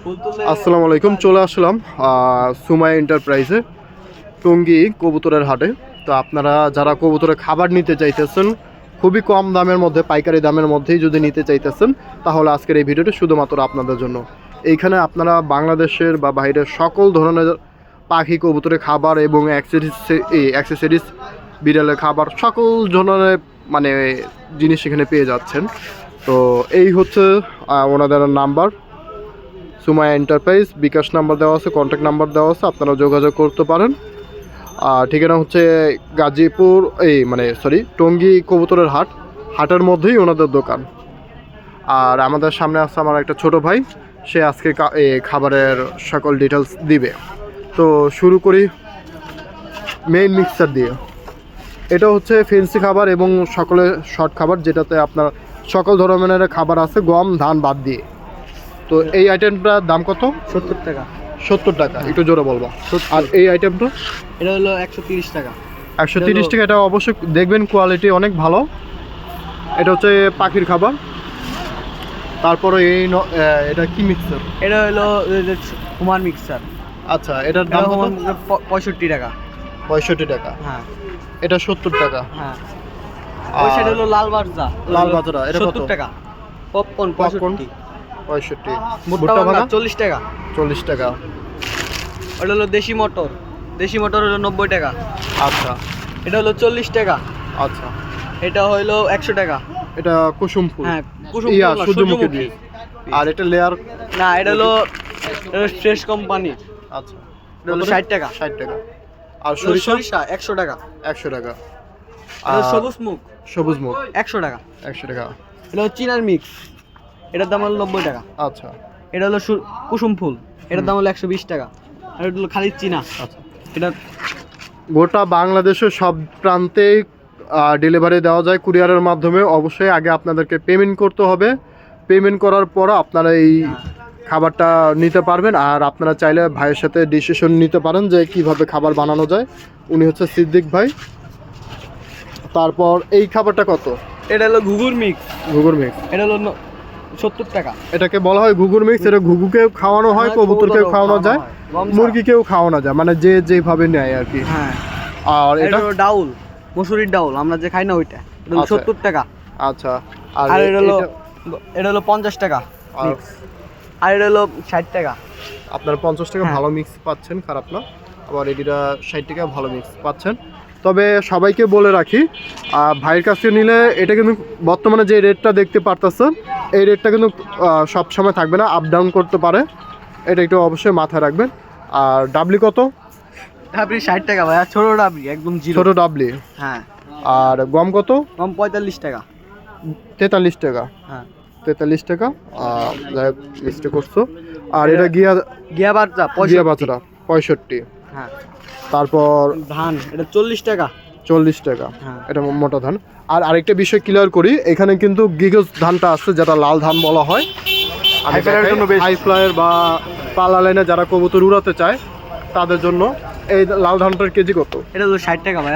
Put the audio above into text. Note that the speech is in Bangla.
আসসালামু আলাইকুম, চলে আসলাম সুমাই এন্টারপ্রাইজে টঙ্গী কবুতরের হাটে। তো আপনারা যারা কবুতরের খাবার নিতে চাইতেছেন, খুবই কম দামের মধ্যে, পাইকারি দামের মধ্যেই যদি নিতে চাইতেছেন, তাহলে আজকের এই ভিডিওটি শুধুমাত্র আপনাদের জন্য। এইখানে আপনারা বাংলাদেশের বা বাইরের সকল ধরনের পাখি কবুতরের খাবার এবং অ্যাক্সেসরিজ এই অ্যাক্সেসরিজ বিড়ালের খাবার, সকল ধরনের মানে জিনিস এখানে পেয়ে যাচ্ছেন। তো এই হচ্ছে ওনাদের number. Sumaiya enterprise, bKash number দেওয়া আছে কন্ট্যাক্ট নাম্বার দেওয়া আছে আপনারা যোগাযোগ করতে পারেন। আর ঠিকানা হচ্ছে গাজীপুর, এই মানে সরি টঙ্গী কবুতরের হাট, হাটের মধ্যেই ওনাদের দোকান। আর আমাদের সামনে আছে আমার একটা ছোট ভাই, সে আজকে খাবারের সকল ডিটেলস দিবে। তো শুরু করি মেইন মিক্সার দিয়ে। এটা হচ্ছে ফেন্সি খাবার এবং সকলের শর্ট খাবার, যেটাতে আপনার সকল ধরনের খাবার আছে, গম, ধান বাদ দিয়ে। তো এই আইটেমটার দাম কত? সত্তর টাকা। সত্তর টাকা একটু জোরে বলবা। আর এই আইটেমটা এটা হলো একশো তিরিশ টাকা। একশো তিরিশ টাকা এটা অবশ্যই দেখবেন কোয়ালিটি অনেক ভালো। এটা হচ্ছে পাখির খাবার। তারপরে এই এটা কি মিক্সার এটা হলো হুমান মিক্সার আচ্ছা এটার দাম পঁয়ষট্টি টাকা। পঁয়ষট্টি টাকা। হ্যাঁ। এটা সত্তর টাকা। হ্যাঁ। সেটা হলো লাল বাজরা। লাল বাজরা, এটা কত? সত্তর টাকা। Popcorn Popcorn? পঁয়ষট্টি। ভুট্টা ভাঙা? চল্লিশ টাকা। চল্লিশ টাকা। ওটা হলো দেশি মটর। দেশি মটর হলো নব্বই টাকা। আচ্ছা। এটা হলো চল্লিশ টাকা। আচ্ছা। এটা হলো একশো টাকা। এটা কুসুম ফুল হ্যাঁ কুসুম ইয়া ফুল সূর্যমুখী। বীজ। আর এটা লেয়ার না এটা হলো ফ্রেশ কোম্পানি আচ্ছা। এটা হলো ষাট টাকা। ষাট টাকা। আর এটা সরিষা? সরিষা একশো টাকা। একশো টাকা। আর সবুজ মুখ সবুজ মুখ একশো টাকা। একশো টাকা। এটা হলো চিনার মিক্স এটার দাম হলো নব্বই টাকা। আচ্ছা। এটা হলো কুসুম ফুল। এটার দাম হলো একশো বিশ টাকা। আর এটা হলো খালি চিনা। আচ্ছা। এটা গোটা বাংলাদেশের সব প্রান্তে ডেলিভারি দেওয়া যায় কুরিয়ারের মাধ্যমে। অবশ্যই আগে আপনাদেরকে পেমেন্ট করতে হবে। পেমেন্ট করার পর আপনারা এই খাবারটা নিতে পারবেন। আর আপনারা চাইলে ভাইয়ের সাথে ডিসিশন নিতে পারেন যে কীভাবে খাবার বানানো যায়। উনি হচ্ছে সিদ্দিক ভাই। তারপর এই খাবারটা কত? এটা হলো ঘুঘুর মিক্স। ঘুঘুর মিক্স। এটা হলো সত্তর টাকা। এটাকে বলা হয় ঘুঘুর মিক্স এটা ঘুঘুকেও খাওয়ানো হয় হ্যাঁ, কবুতরকেও খাওয়ানো যায়। মুরগিকেও খাওয়ানো যায় মানে যে যেভাবে নেয় আর কি। হ্যাঁ। আর এটা? ডাউল মসুরির ডাউল আমরা যে খাই না ওইটা। আচ্ছা। সত্তর টাকা। আচ্ছা। আর এটা হলো এটা- হলো পঞ্চাশ টাকা আর। এটা হলো ষাট টাকা। আপনার পঞ্চাশ টাকা হ্যাঁ। ভালো মিক্স পাচ্ছেন খারাপ না। আবার এটিটা ষাট টাকা ভালো মিক্স পাচ্ছেন। তবে সবাইকে বলে রাখি আহ, ভাইয়ের কাছ থেকে নিলে এটা কিন্তু বর্তমানে যে রেটটা দেখতে পারতেছেন এই রেটটা কিন্তু সব সময় থাকবে না আপ ডাউন করতে পারে। এটা একটু অবশ্যই মাথায় রাখবেন। আর ডাবলি কত? ডাবরি ষাট টাকা ভাই আর ছোট ডাবলি একদম ছোট ডাবলি হ্যাঁ। আর গম কত? গম পঁয়তাল্লিশ টাকা। তেতাল্লিশ টাকা। হ্যাঁ। তেতাল্লিশ টাকা। আহ, যাই হোক মিস্টেক করছ। আর এটা গিয়া গিয়া বাচ্চা গিয়া বাচ্চাটা পঁয়ষট্টি। হ্যাঁ। তারপর ধান এটা চল্লিশ টাকা। চল্লিশ টাকা। হ্যাঁ। এটা মোটা ধান। আর আরেকটা বিষয় ক্লিয়ার করি এখানে কিন্তু গিগস ধানটা আছে যেটা লাল ধান বলা হয়। হাই ফ্লায়ার বা পালা লাইনে যারা কবুতর উড়াতে চায় তাদের জন্য এই লাল ধানটার কেজি কত? এটা তো ষাট টাকা ভাই।